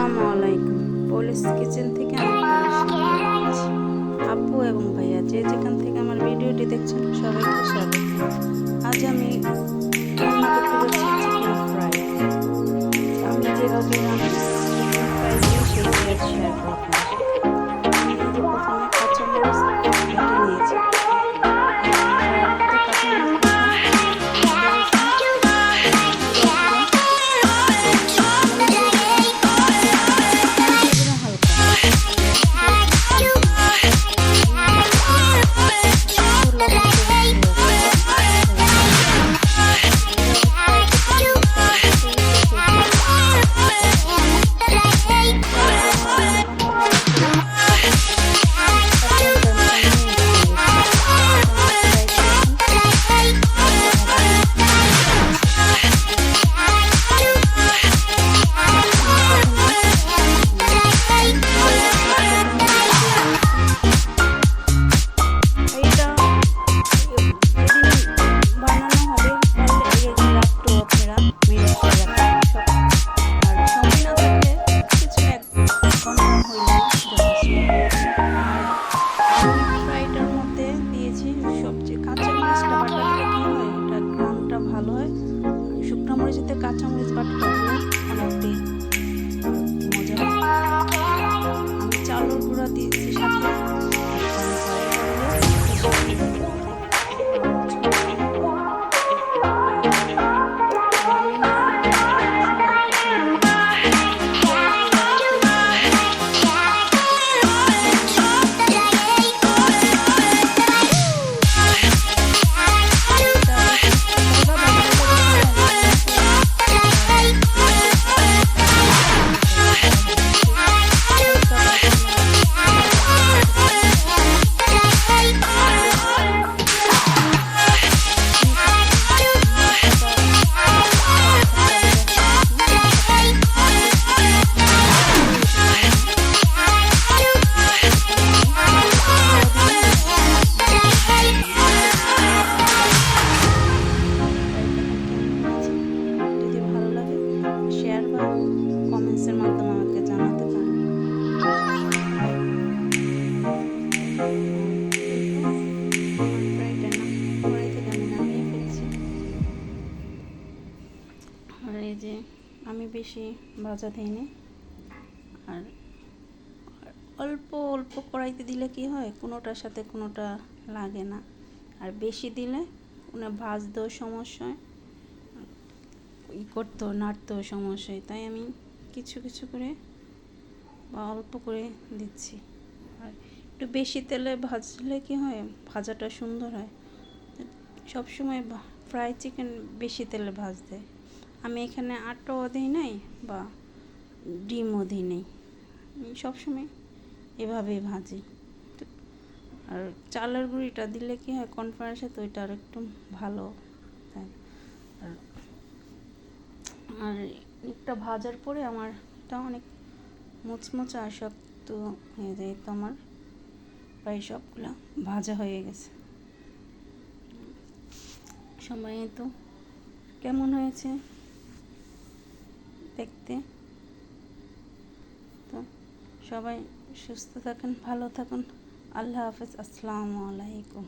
আসসালামু আলাইকুম। Police kitchen থেকে আপু এবং ভাইয়া, যে যেখান থেকে আমার ভিডিওটি দেখছেন, সবাইকে স্বাগত। আজ আমি চিকেন যেভাবে ভালো হয়। শুকনো মরিচেতে কাঁচা মরিচ বাটাটা দিলে শেয়ার বা কমেন্টসের মাধ্যমে আমাকে জানাতে পারেন আর এই যে, আমি বেশি ভাজা দিইনি। আর অল্প অল্প কড়াইতে দিলে কি হয়? কোনোটার সাথে কোনোটা লাগে না। আর বেশি দিলে কোনো ভাজতেও সমস্যা হয়। ই করতো, নাড়তো সমস্যায়। তাই আমি কিছু কিছু করে বা অল্প করে দিচ্ছি। আর একটু বেশি তেলে ভাজলে কি হয়? ভাজাটা সুন্দর হয়। সব সময় ফ্রাই চিকেন বেশি তেলে ভাজতে আমি এখানে আটাও দিই নাই বা ডিমও দিই নেই। সবসময় এভাবেই ভাজি। আর চালের গুঁড়িটা দিলে কি হয়? কনফারেন্সের তো ওইটা আর একটু ভালো আর আর একটা ভাজার পরে আমার এটা অনেক মুচমুচে আর শক্ত হয়ে যায়। তো আমার প্রায় সবগুলো ভাজা হয়ে গেছে। সবাই তো কেমন হয়েছে দেখতে? তো সবাই সুস্থ থাকেন, ভালো থাকুন। আল্লাহ হাফেজ। আসসালামু আলাইকুম।